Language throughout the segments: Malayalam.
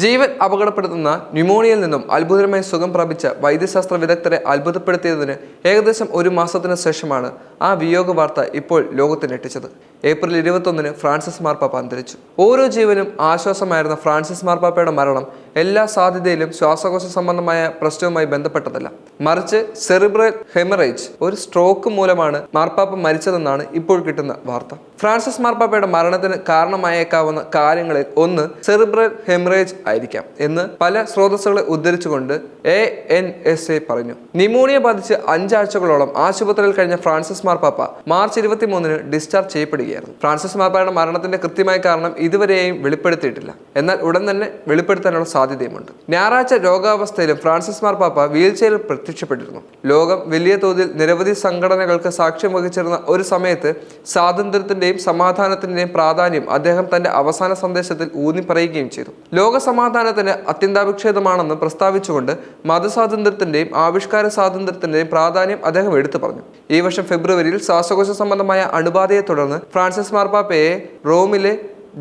ജീവൻ അപകടപ്പെടുത്തുന്ന ന്യൂമോണിയയിൽ നിന്നും അത്ഭുതകരമായി സുഖം പ്രാപിച്ച വൈദ്യശാസ്ത്ര വിദഗ്ധരെ അത്ഭുതപ്പെടുത്തിയതിന് ഏകദേശം ഒരു മാസത്തിന് ശേഷമാണ് ആ വിയോഗ വാർത്ത ഇപ്പോൾ ലോകത്തെ ഏപ്രിൽ ഇരുപത്തൊന്നിന് ഫ്രാൻസിസ് മാർപ്പാപ്പ അന്തരിച്ചു. ഓരോ ജീവനും ആശ്വാസമായിരുന്ന ഫ്രാൻസിസ് മാർപ്പാപ്പയുടെ മരണം എല്ലാ സാധ്യതയിലും ശ്വാസകോശ സംബന്ധമായ പ്രശ്നവുമായി ബന്ധപ്പെട്ടതല്ല. മറിച്ച് സെറിബ്രൽ ഹെമറേജ് ഒരു സ്ട്രോക്ക് മൂലമാണ് മാർപ്പാപ്പ മരിച്ചതെന്നാണ് ഇപ്പോൾ കിട്ടുന്ന വാർത്ത. ഫ്രാൻസിസ് മാർപ്പാപ്പയുടെ മരണത്തിന് കാരണമായേക്കാവുന്ന കാര്യങ്ങളിൽ ഒന്ന് സെറിബ്രൽ ഹെമറേജ് ആയിരിക്കാം എന്ന് പല സ്രോതസ്സുകളെ ഉദ്ധരിച്ചുകൊണ്ട് എ എൻ എസ് എ പറഞ്ഞു. നിമോണിയ ബാധിച്ച് അഞ്ചാഴ്ചകളോളം ആശുപത്രിയിൽ കഴിഞ്ഞ ഫ്രാൻസിസ് മാർപ്പാപ്പ മാർച്ച് ഇരുപത്തി മൂന്നിന് ഡിസ്ചാർജ് ചെയ്യപ്പെടുകയായിരുന്നു. ഫ്രാൻസിസ് മാർപ്പാപ്പയുടെ മരണത്തിന്റെ കൃത്യമായ കാരണം ഇതുവരെയും വെളിപ്പെടുത്തിയിട്ടില്ല. എന്നാൽ ഉടൻ തന്നെ വെളിപ്പെടുത്താനുള്ള സാധ്യതയുമുണ്ട്. ഞായറാഴ്ച രോഗാവസ്ഥയിലും ഫ്രാൻസിസ് മാർപ്പാപ്പ വീൽചെയറിൽ പ്രത്യക്ഷപ്പെട്ടിരുന്നു. ലോകം വലിയ തോതിൽ നിരവധി സംഘടനകൾക്ക് സാക്ഷ്യം വഹിച്ചിരുന്ന ഒരു സമയത്ത് സ്വാതന്ത്ര്യത്തിന്റെയും സമാധാനത്തിന്റെയും പ്രാധാന്യം അദ്ദേഹം തന്റെ അവസാന സന്ദേശത്തിൽ ഊന്നി പറയുകയും ചെയ്തു. ലോക സമാധാനത്തിന് അത്യന്താപേക്ഷിതമാണെന്ന് പ്രസ്താവിച്ചുകൊണ്ട് മതസ്വാതന്ത്ര്യത്തിന്റെയും ആവിഷ്കാര സ്വാതന്ത്ര്യത്തിന്റെയും പ്രാധാന്യം അദ്ദേഹം എടുത്തു പറഞ്ഞു. ഈ വർഷം ഫെബ്രുവരിയിൽ ശ്വാസകോശ സംബന്ധമായ അണുബാധയെ തുടർന്ന് ഫ്രാൻസിസ് മാർപ്പാപ്പയെ റോമിലെ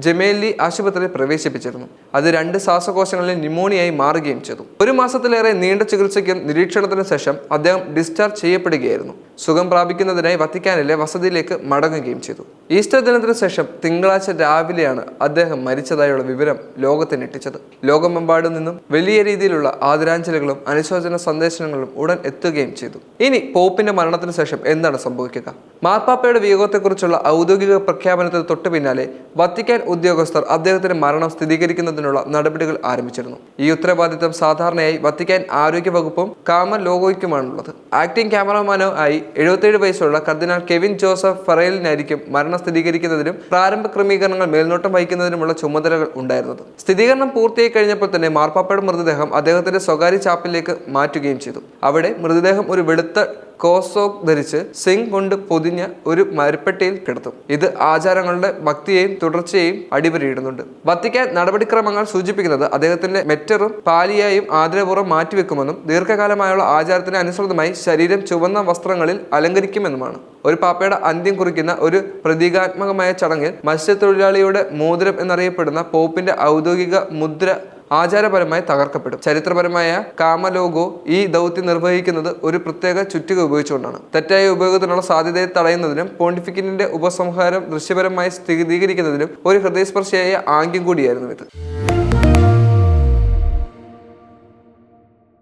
ജമേലി ആശുപത്രിയിൽ പ്രവേശിപ്പിച്ചിരുന്നു. അത് രണ്ട് ശ്വാസകോശങ്ങളിൽ ന്യൂമോണിയായി മാറുകയും ചെയ്തു. ഒരു മാസത്തിലേറെ നീണ്ട ചികിത്സയ്ക്കും നിരീക്ഷണത്തിനും ശേഷം അദ്ദേഹം ഡിസ്ചാർജ് ചെയ്യപ്പെടുകയായിരുന്നു. സുഖം പ്രാപിക്കുന്നതിനായി വത്തിക്കാനിലെ വസതിയിലേക്ക് മടങ്ങുകയും ചെയ്തു. ഈസ്റ്റർ ദിനത്തിന് ശേഷം തിങ്കളാഴ്ച രാവിലെയാണ് അദ്ദേഹം മരിച്ചതായുള്ള വിവരം ലോകത്തെ ഞെട്ടിച്ചത്. ലോകമെമ്പാടും നിന്നും വലിയ രീതിയിലുള്ള ആദരാഞ്ജലികളും അനുശോചന സന്ദേശങ്ങളും ഉടൻ എത്തുകയും ചെയ്തു. ഇനി പോപ്പിന്റെ മരണത്തിന് ശേഷം എന്താണ് സംഭവിക്കുക? മാർപ്പാപ്പയുടെ വിയോഗത്തെക്കുറിച്ചുള്ള ഔദ്യോഗിക പ്രഖ്യാപനത്തിന് തൊട്ടു പിന്നാലെ വത്തിക്കാൻ ഉദ്യോഗസ്ഥർ അദ്ദേഹത്തിന്റെ മരണം സ്ഥിരീകരിക്കുന്നതിനുള്ള നടപടികൾ ആരംഭിച്ചിരുന്നു. ഈ ഉത്തരവാദിത്തം സാധാരണയായി വത്തിക്കാൻ ആരോഗ്യ വകുപ്പും കാമൻ ലോഗോയ്ക്കുമാണുള്ളത്. ആക്ടിംഗ് ക്യാമറമാനോ ആയി എഴുപത്തിയേഴ് വയസ്സുള്ള കർദിനാൾ കെവിൻ ജോസഫ് ഫറേലിനായിരിക്കും മരണം സ്ഥിരീകരിക്കുന്നതിനും പ്രാരംഭ ക്രമീകരണങ്ങൾ മേൽനോട്ടം വഹിക്കുന്നതിനുമുള്ള ചുമതലകൾ ഉണ്ടായിരുന്നത്. സ്ഥിരീകരണം പൂർത്തിയായി കഴിഞ്ഞപ്പോൾ തന്നെ മാർപ്പാപ്പയുടെ മൃതദേഹം അദ്ദേഹത്തിന്റെ സ്വകാര്യ ചാപ്പിലേക്ക് മാറ്റുകയും ചെയ്തു. അവിടെ മൃതദേഹം ഒരു വെളുത്ത കോസോക്ക് ധരിച്ച് സിംഗ് കൊണ്ട് പൊതിഞ്ഞ ഒരു മരപ്പെട്ടിയിൽ കിടത്തും. ഇത് ആചാരങ്ങളുടെ ഭക്തിയെയും തുടർച്ചയെയും അടിവരയിടുന്നുണ്ട്. വത്തിക്കാൻ നടപടിക്രമങ്ങൾ സൂചിപ്പിക്കുന്നത് അദ്ദേഹത്തിന്റെ മെറ്ററും പാലിയായും ആദരപൂർവം മാറ്റിവെക്കുമെന്നും ദീർഘകാലമായുള്ള ആചാരത്തിന് അനുസൃതമായി ശരീരം ചുവന്ന വസ്ത്രങ്ങളിൽ അലങ്കരിക്കുമെന്നുമാണ്. ഒരു പാപ്പയുടെ അന്ത്യം കുറിക്കുന്ന ഒരു പ്രതീകാത്മകമായ ചടങ്ങിൽ മത്സ്യത്തൊഴിലാളിയുടെ മോതിരം എന്നറിയപ്പെടുന്ന പോപ്പിന്റെ ഔദ്യോഗിക മുദ്ര ആചാരപരമായി തകർക്കപ്പെടും. ചരിത്രപരമായ കാമലോഗോ ഈ ദൗത്യം നിർവഹിക്കുന്നത് ഒരു പ്രത്യേക ചുറ്റിക ഉപയോഗിച്ചുകൊണ്ടാണ്. തെറ്റായ ഉപയോഗത്തിനുള്ള സാധ്യതയെ തടയുന്നതിനും പോണ്ടിഫിക്കറ്റിന്റെ ഉപസംഹാരം ദൃശ്യപരമായി സ്ഥിരീകരിക്കുന്നതിനും ഒരു ഹൃദയസ്പർശിയായ ആംഗ്യം കൂടിയായിരുന്നു ഇത്.